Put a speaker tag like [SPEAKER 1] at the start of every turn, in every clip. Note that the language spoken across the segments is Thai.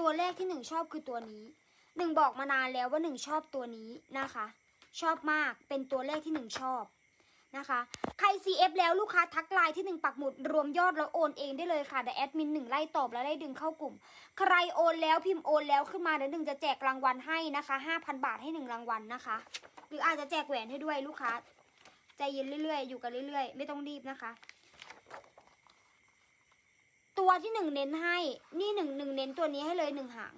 [SPEAKER 1] ตัวแรกที่หนึ่งชอบคือตัวนี้หนึ่งบอกมานานแล้วว่าหนึ่งชอบตัวนี้นะคะ ชอบมากเป็นตัวแรกที่หนึ่งชอบนะคะ ใคร CF แล้วลูกค้าทักไลน์ที่หนึ่งปักหมุดรวมยอดแล้วโอนเองได้เลยค่ะเดี๋ยวแอดมินหนึ่งไล่ตอบแล้วไล่ดึงเข้ากลุ่ม ใครโอนแล้วพิมพ์โอนแล้วขึ้นมาเดี๋ยวหนึ่งจะแจกรางวัลให้นะคะห้าพันบาทให้หนึ่งรางวัลนะคะ หรืออาจจะแจกแหวนให้ด้วยลูกค้าใจเย็นเรื่อยๆ อยู่กันเรื่อยๆ ไม่ต้องรีบนะคะ ตัวที่หนึ่งเน้นให้ นี่หนึ่งหนึ่งเน้นตัวนี้ให้เลยหนึ่งหาง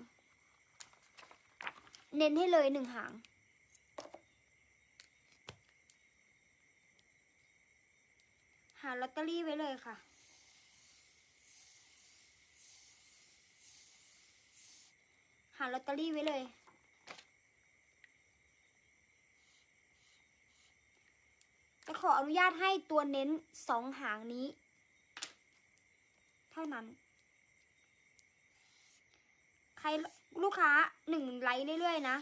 [SPEAKER 1] เน้นให้เลยหนึ่งหาง หาลอตเตอรี่ไว้เลยค่ะหาลอตเตอรี่ไว้เลย จะขออนุญาตให้ตัวเน้นสองหางนี้ เท่านั้น ใครลูกค้าหนึ่งไลค์เรื่อยๆนะ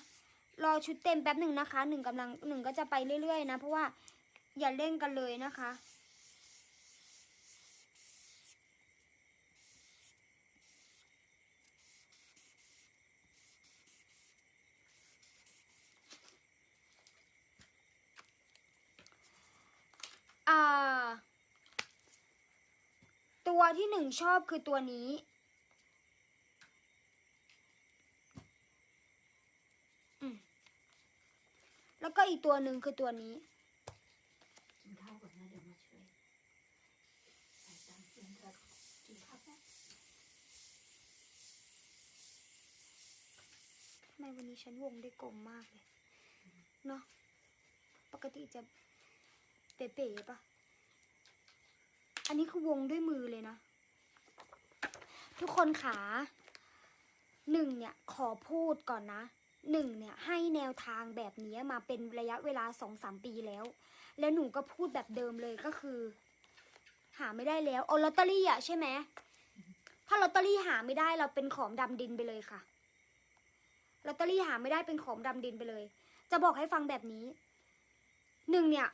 [SPEAKER 1] รอชุดเต็มแป๊บหนึ่งนะคะหนึ่งกำลังหนึ่งก็จะไปเรื่อยๆนะ เพราะว่าอย่าเล่นกันเลยนะคะ อ่า ตัวที่หนึ่งชอบคือตัวนี้ แล้วก็อีกตัวหนึ่งคือตัวนี้
[SPEAKER 2] กินข้าวก่อนนะเดี๋ยวมาช่วยใส่ตามเพื่อนครับกินข้าวแป๊บ
[SPEAKER 1] ทำไมวันนี้ฉันวงได้กลมมากเลย เนาะปกติจะเป๋ๆปะ อันนี้คือวงด้วยมือเลยนะ ทุกคนขาหนึ่งเนี่ยขอพูดก่อนนะหนึ่งเนี่ยให้แนวทางแบบนี้มาเป็นระยะเวลาสองสามปีแล้ว แล้วหนูก็พูดแบบเดิมเลยก็คือ หาไม่ได้แล้วเอาลอตเตอรี่อะใช่ไหมถ้าลอตเตอรี่หาไม่ได้เราเป็นของดำดินไปเลยค่ะลอตเตอรี่หาไม่ได้เป็นของดำดินไปเลย จะบอกให้ฟังแบบนี้หนึ่งเนี่ย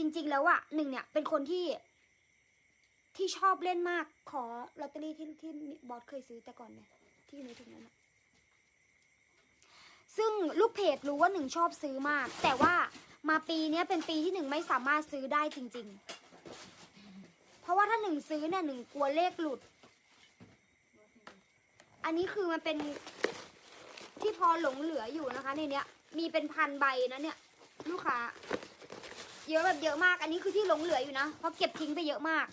[SPEAKER 1] จริง ๆ แล้วอะหนึ่งเนี่ยเป็นคนที่ ที่ชอบเล่นมากขอลอตเตอรี่ที่ที่บอสเคยซื้อแต่ก่อนเนี่ย ที่อยู่ในถุงนั้นอะซึ่งลูกเพจรู้ว่าหนึ่งชอบซื้อมาก แต่ว่ามาปีเนี้ยเป็นปีที่หนึ่งไม่สามารถซื้อได้จริง ๆ เพราะว่าถ้าหนึ่งซื้อเนี่ยหนึ่งกลัวเลขหลุด อันนี้คือมันเป็นที่พอหลงเหลืออยู่นะคะในเนี้ย มีเป็นพันใบนะเนี่ย ลูกค้า เยอะแบบเยอะมาก อันนี้คือที่หลงเหลืออยู่นะ เพราะเก็บทิ้งไปเยอะมาก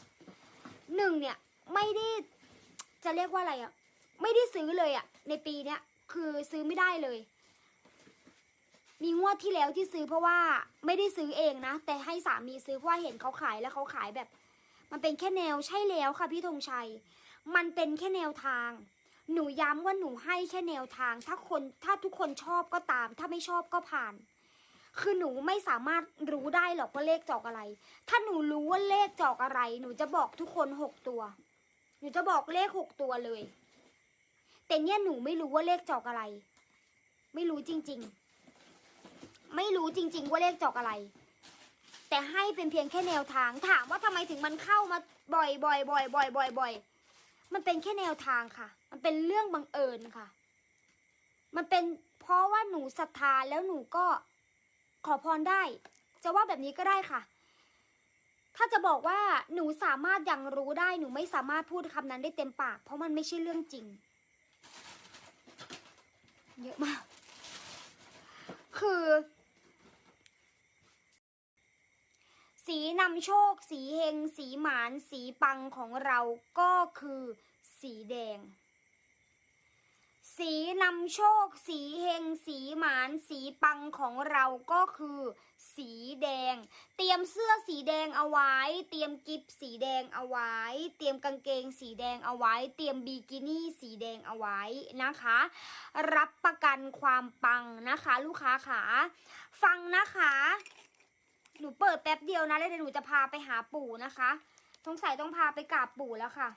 [SPEAKER 1] หนึ่งเนี่ยไม่ได้ จะเรียกว่าอะไรอะ่ะไม่ได้ซื้อเลยอะ่ะในปีเนี้ยคือซื้อไม่ได้เลย มีงวดที่แล้วที่ซื้อเพราะว่าไม่ได้ซื้อเองนะ แต่ให้สามีซื้อเพราะว่าเห็นเขาขายแล้วเขาขายแบบ มันเป็นแค่แนวใช่แล้วค่ะพี่ธงชัย มันเป็นแค่แนวทาง หนูย้ำว่าหนูให้แค่แนวทาง ถ้าคนถ้าทุกคนชอบก็ตาม ถ้าไม่ชอบก็ผ่าน คือหนูไม่สามารถรู้ได้หรอกว่าเลขจอกอะไร ถ้าหนูรู้ว่าเลขจอกอะไร หนูจะบอกทุกคนหกตัว หนูจะบอกเลขหกตัวเลย แต่เนี่ยหนูไม่รู้ว่าเลขจอกอะไร ไม่รู้จริง ๆ ไม่รู้จริง ๆ ว่าเลขจอกอะไร แต่ให้เป็นเพียงแค่แนวทาง ถามว่าทำไมถึงมันเข้ามาบ่อยบ่อยบ่อยบ่อยบ่อยบ่อยมันเป็นแค่แนวทางค่ะ มันเป็นเรื่องบังเอิญค่ะ มันเป็นเพราะว่าหนูศรัทธาแล้วหนูก็ ขอพรได้ จะว่าแบบนี้ก็ได้ค่ะ ถ้าจะบอกว่าหนูสามารถยังรู้ได้หนูไม่สามารถพูดคำนั้นได้เต็มปาก เพราะมันไม่ใช่เรื่องจริง เยอะมาก คือ สีนำโชค สีเฮง สีหมาน สีปังของเราก็คือสีแดง สีนำโชค สีเฮง สีหมาน สีปังของเราก็คือ สีแดง เตรียมเสื้อสีแดงเอาไว้ เตรียมกิฟสีแดงเอาไว้ เตรียมกางเกงสีแดงเอาไว้ เตรียมบิกินี่สีแดงเอาไว้นะคะ รับประกันความปังนะคะ ลูกค้าขาฟังนะคะ หนูเปิดแป๊บเดียวนะแล้วเดี๋ยวหนูจะพาไปหาปู่นะคะสงสัยต้องพาไปกราบปู่แล้วค่ะ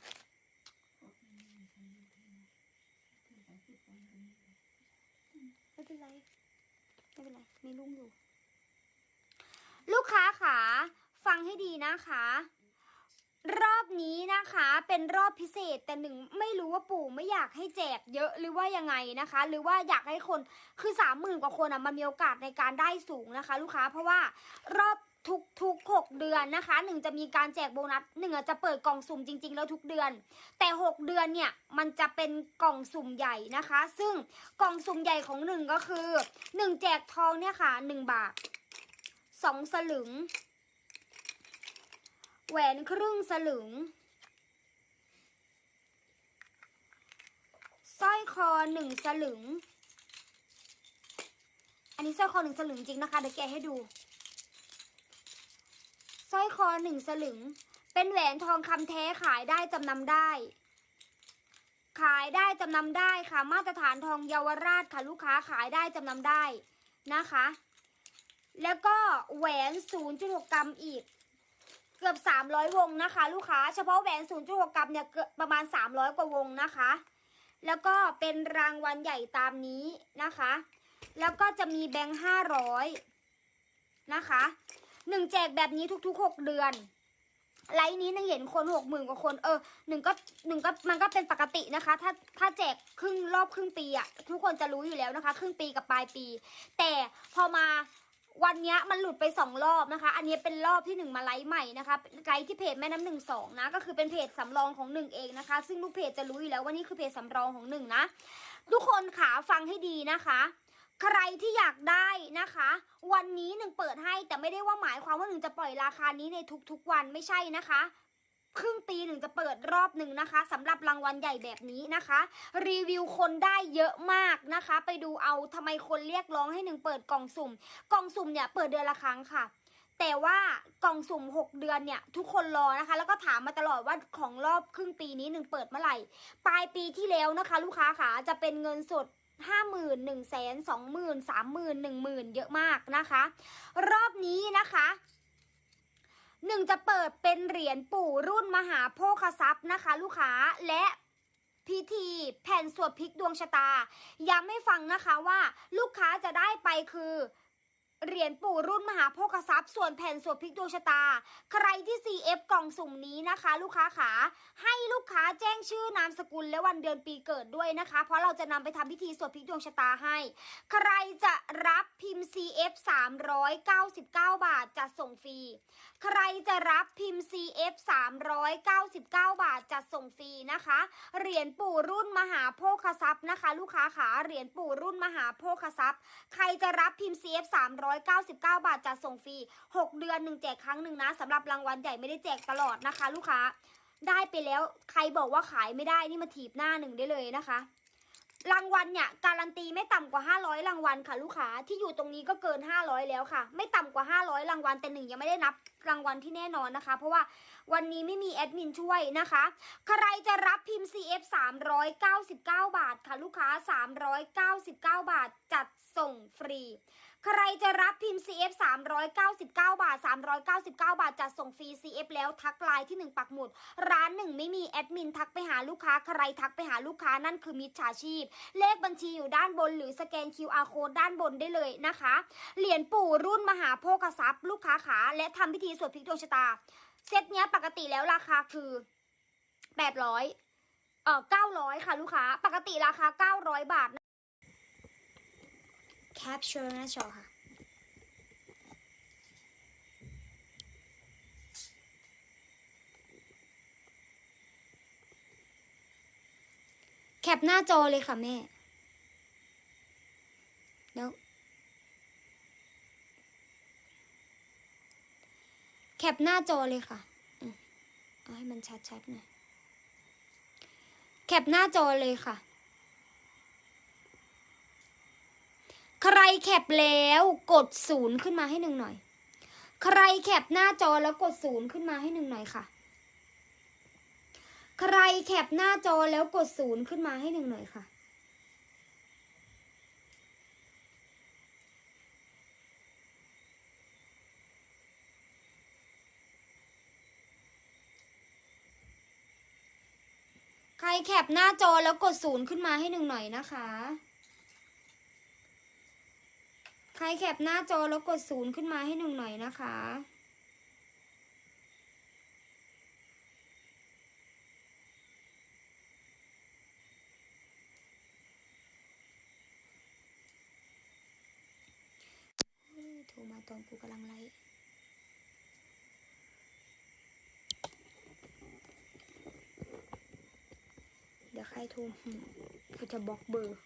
[SPEAKER 1] ไม่เป็นไร ไไม่ลุงอยู่ ลูกค้าขาฟังให้ดีนะคะ รอบนี้นะคะเป็นรอบพิเศษแต่หนึ่งไม่รู้ว่าปู่ไม่อยากให้แจกเยอะหรือว่ายังไงนะคะ หรือว่าอยากให้คนคือสามหมื่นกว่าคนอะมันมีโอกาสในการได้สูงนะคะ ลูกค้าเพราะว่ารอบ ทุกทุกหกเดือนนะคะหนึ่งจะมีการแจกโบนัสหนึ่งจะเปิดกล่องสุ่มจริง ๆ แล้วทุกเดือน แต่หกเดือนเนี่ยมันจะเป็นกล่องสุ่มใหญ่นะคะ ซึ่งกล่องสุ่มใหญ่ของหนึ่งก็คือหนึ่งแจกทองเนี่ยค่ะหนึ่งบาทสองสลึง แหวนครึ่งสลึงสร้อยคอหนึ่งสลึง อันนี้สร้อยคอหนึ่งสลึงจริงนะคะเดี๋ยวแกให้ดู สร้อยคอหนึ่งสลึง เป็นแหวนทองคำแท้ขายได้จำนำได้ ขายได้จำนำได้ค่ะ มาตรฐานทองเยาวราชค่ะลูกค้าขายได้จำนำได้นะคะ แล้วก็แหวน 0.6 กรัมอีก เกือบ 300 วงนะคะ ลูกค้าเฉพาะแหวน 0.6 กรัมเนี่ยเกือบประมาณ 300 กว่าวงนะคะ แล้วก็เป็นรางวัลใหญ่ตามนี้นะคะ แล้วก็จะมีแบงค์500 นะคะ หนึ่งแจกแบบนี้ทุกๆ6เดือน ไลน์นี้นึงเห็นคนหกหมื่นกว่าคน เออหนึ่งก็หนึ่งก็มันก็เป็นปกตินะคะ ถ้าถ้าแจกครึ่งรอบครึ่งปีอะทุกคนจะรู้อยู่แล้วนะคะ ครึ่งปีกับปลายปี แต่พอมาวันเนี้ยมันหลุดไปสองรอบนะคะ อันนี้เป็นรอบที่หนึ่งมาไลฟ์ใหม่นะคะ ไลฟ์ที่เพจแม่น้ำหนึ่งสองนะ ก็คือเป็นเพจสำรองของหนึ่งเองนะคะ ซึ่งลูกเพจจะรู้อยู่แล้วว่านี่คือเพจสำรองของหนึ่งนะ ทุกคนขาฟังให้ดีนะคะ ใครที่อยากได้นะคะ วันนี้หนึ่งเปิดให้แต่ไม่ได้ว่าหมายความว่าหนึ่งจะปล่อยราคานี้ในทุกๆวันไม่ใช่นะคะครึ่งปีหนึ่งจะเปิดรอบหนึ่งนะคะสำหรับรางวัลใหญ่แบบนี้นะคะ รีวิวคนได้เยอะมากนะคะ ไปดูเอาทำไมคนเรียกร้องให้หนึ่งเปิดกล่องสุ่ม กล่องสุ่มเนี่ยเปิดเดือนละครั้งค่ะ แต่ว่ากล่องสุ่ม 6 เดือนเนี่ย ทุกคนรอนะคะ แล้วก็ถามมาตลอดว่าของรอบครึ่งปีนี้หนึ่งเปิดเมื่อไหร่ ปลายปีที่แล้วนะคะ ลูกค้าขาจะเป็นเงินสด ห้าหมื่นหนึ่งแสนสองหมื่นสามหมื่นหนึ่งหมื่นเยอะมากนะคะ รอบนี้นะคะหนึ่งจะเปิดเป็นเหรียญปู่รุ่นมหาโภคทรัพย์นะคะ ลูกค้าและพิธีแผ่นสวดพลิกดวงชะตา ย้ำให้ฟังนะคะว่าลูกค้าจะได้ไปคือ เหรียญปู่รุ่นมหาโภคทรัพย์ส่วนแผ่นสวดพลิกดวงชะตา ใครที่ CF กล่องสุ่มนี้นะคะ ลูกค้าขาให้ลูกค้าแจ้งชื่อนามสกุลและวันเดือนปีเกิดด้วยนะคะ เพราะเราจะนำไปทำพิธีสวดพลิกดวงชะตาให้ ใครจะรับ พิมพ์ CF 399 บาทจะส่งฟรี ใครจะรับพิมพ์ CF 399 บาทจะส่งฟรีนะคะ เหรียญปู่รุ่นมหาโภคทรัพย์นะคะ ลูกค้าขาเหรียญปู่รุ่นมหาโภคทรัพย์ ใครจะรับพิมพ์ CF 399 บาทจะส่งฟรี 6 เดือนหนึ่งแจกครั้งหนึ่งนะสำหรับรางวัลใหญ่ไม่ได้แจกตลอดนะคะ ลูกค้าได้ไปแล้วใครบอกว่าขายไม่ได้นี่มาถีบหน้าหนึ่งได้เลยนะคะ รางวัลเนี่ยการันตีไม่ต่ำกว่า 500 รางวัลค่ะ ลูกค้าที่อยู่ตรงนี้ก็เกิน 500 แล้วค่ะ ไม่ต่ำกว่า 500 รางวัลแต่หนึ่งยังไม่ได้นับรางวัลที่แน่นอนนะคะ เพราะว่าวันนี้ไม่มีแอดมินช่วยนะคะ ใครจะรับพิม CF 399 บาทค่ะลูกค้า 399 บาท จัดส่งฟรี ใครจะรับพิมพ์ CF 399 บาท 399 บาท จัดส่งฟรี CF แล้วทักไลน์ที่ 1 ปักหมุด ร้านหนึ่งไม่มีแอดมินทักไปหาลูกค้า ใครทักไปหาลูกค้านั่นคือมิจฉาชีพ เลขบัญชีอยู่ด้านบนหรือสแกน QR code ด้านบนได้เลยนะคะ เหรียญปู่รุ่นมหาโภคทรัพย์ลูกค้าขา และทำพิธีสวดพลิกดวงชะตา เซตเนี้ยปกติแล้วราคาคือ800 เอ่อ900 ค่ะ ลูกค้า ปกติราคา 900 บาทแคปชั่นหน้าจอค่ะ แคปหน้าจอเลยค่ะแม่ แล้ว แคปหน้าจอเลยค่ะ เอาให้มันชัดๆหน่อย แคปหน้าจอเลยค่ะ ใครแคปแล้วกดศูนย์ขึ้นมาให้หนึ่งหน่อย ใครแคปหน้าจอแล้วกดศูนย์ขึ้นมาให้หนึ่งหน่อยค่ะ ใครแคปหน้าจอแล้วกดศูนย์ขึ้นมาให้หนึ่งหน่อยค่ะ แคปหน้าจอแล้วกดศูนย์ขึ้นมาให้หนึ่งหน่อยนะคะ ใครแคปหน้าจอแล้วกดศูนย์ขึ้นมาให้หนึ่งหน่อยนะคะโทรมาตอนกูกำลังไลฟ์ ดี๋ยวใครโทรหืมกูจะบล็อกเบอร์